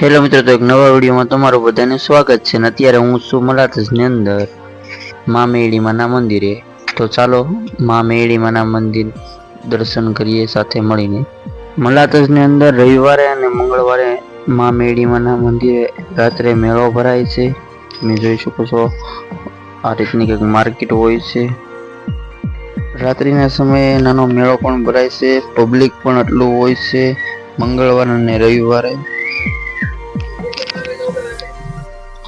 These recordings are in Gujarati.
હેલો મિત્રો, તો એક નવા વિડીયોમાં તમારું બધાને સ્વાગત છે ને અત્યારે હું છું મલાથસની અંદર મા મેળીમાના મંદિરે. તો ચાલો મા મેળીમાના મંદિર દર્શન કરીએ સાથે મળીને. મલાથસની અંદર રવિવારે અને મંગળવારે મા મેળીમાના મંદિરે રાત્રે મેળો ભરાય છે. તમે જોઈ શકો છો, આ રીતની કંઈક માર્કેટ હોય છે. રાત્રિના સમયે નાનો મેળો પણ ભરાય છે પબ્લિક પણ એટલું હોય છે, મંગળવાર અને રવિવારે.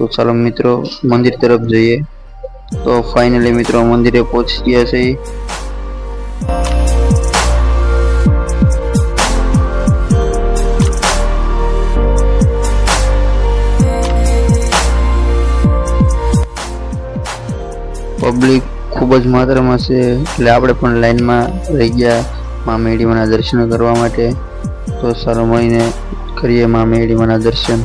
તો ચાલો મિત્રો મંદિર તરફ જઈએ. તો ફાઇનલી મિત્રો મંદિરે પહોંચી ગયા છે. પબ્લિક ખૂબ જ માત્રામાં છે, એટલે આપણે પણ લાઈનમાં રહી ગયા મા મેડીમાના દર્શન કરવા માટે. તો સારું મળીને કરીએ મા મેડીમાના દર્શન.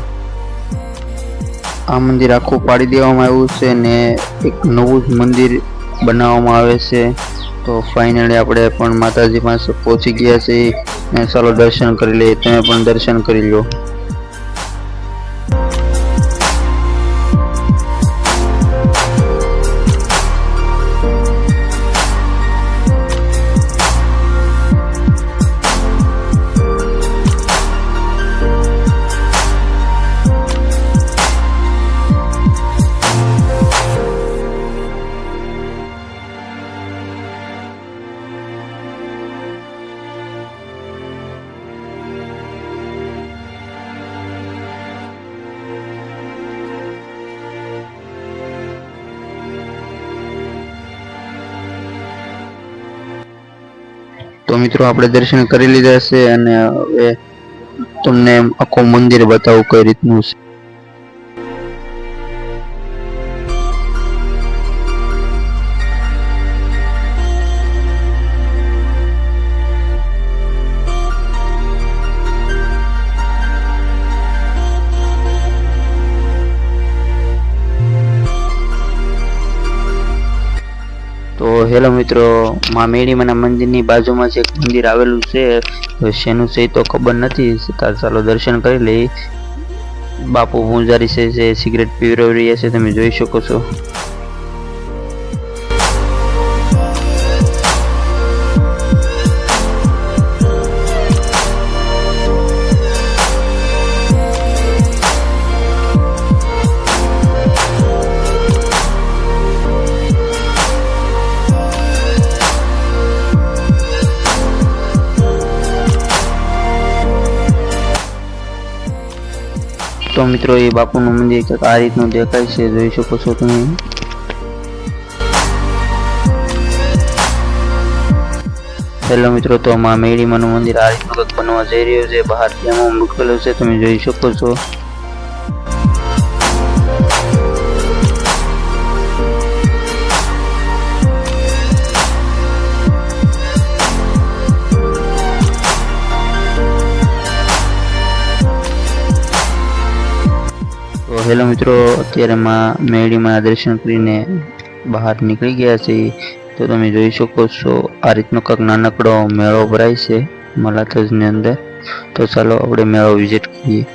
આ મંદિર આખું પાડી દેવામાં આવ્યું છે ને એક નવું જ મંદિર બનાવવામાં આવે છે. તો ફાઇનલી આપણે પણ માતાજી પાસે પહોંચી ગયા છીએ. ને ચાલો દર્શન કરી લઈએ, તમે પણ દર્શન કરી લો. તો મિત્રો આપણે દર્શન કરી લીધા છે અને હવે તમને આખું મંદિર બતાવું કઈ રીતનું છે. તો હેલો મિત્રો, મા મેળીમાના મંદિરની બાજુમાં જ એક મંદિર આવેલું છે શેનું છે તો ખબર નથી. ચાલો દર્શન કરી લઈ બાપુ પૂંજારી છે જે સિગરેટ પીવરાવી રહ્યા છે, તમે જોઈ શકો છો. તો મિત્રો એ બાપુનું મંદિર કંઈક આ રીતનું દેખાય છે, જોઈ શકો છો તમે. હેલો મિત્રો, તો માં મેળીમાનું મંદિર આ રીતનું કંઈક બનવા જઈ રહ્યું છે બહારથી આમાં મૂકેલું છે, તમે જોઈ શકો છો. હેલો મિત્રો, અત્યારે માં મેળીમાં દર્શન કરીને બહાર નીકળી ગયા છે. તો તમે જોઈ શકો છો, આ રીતનો કંઈક નાનકડો મેળો ભરાય છે મલાથજની અંદર. તો ચાલો આપણે મેળો વિઝિટ કરીએ.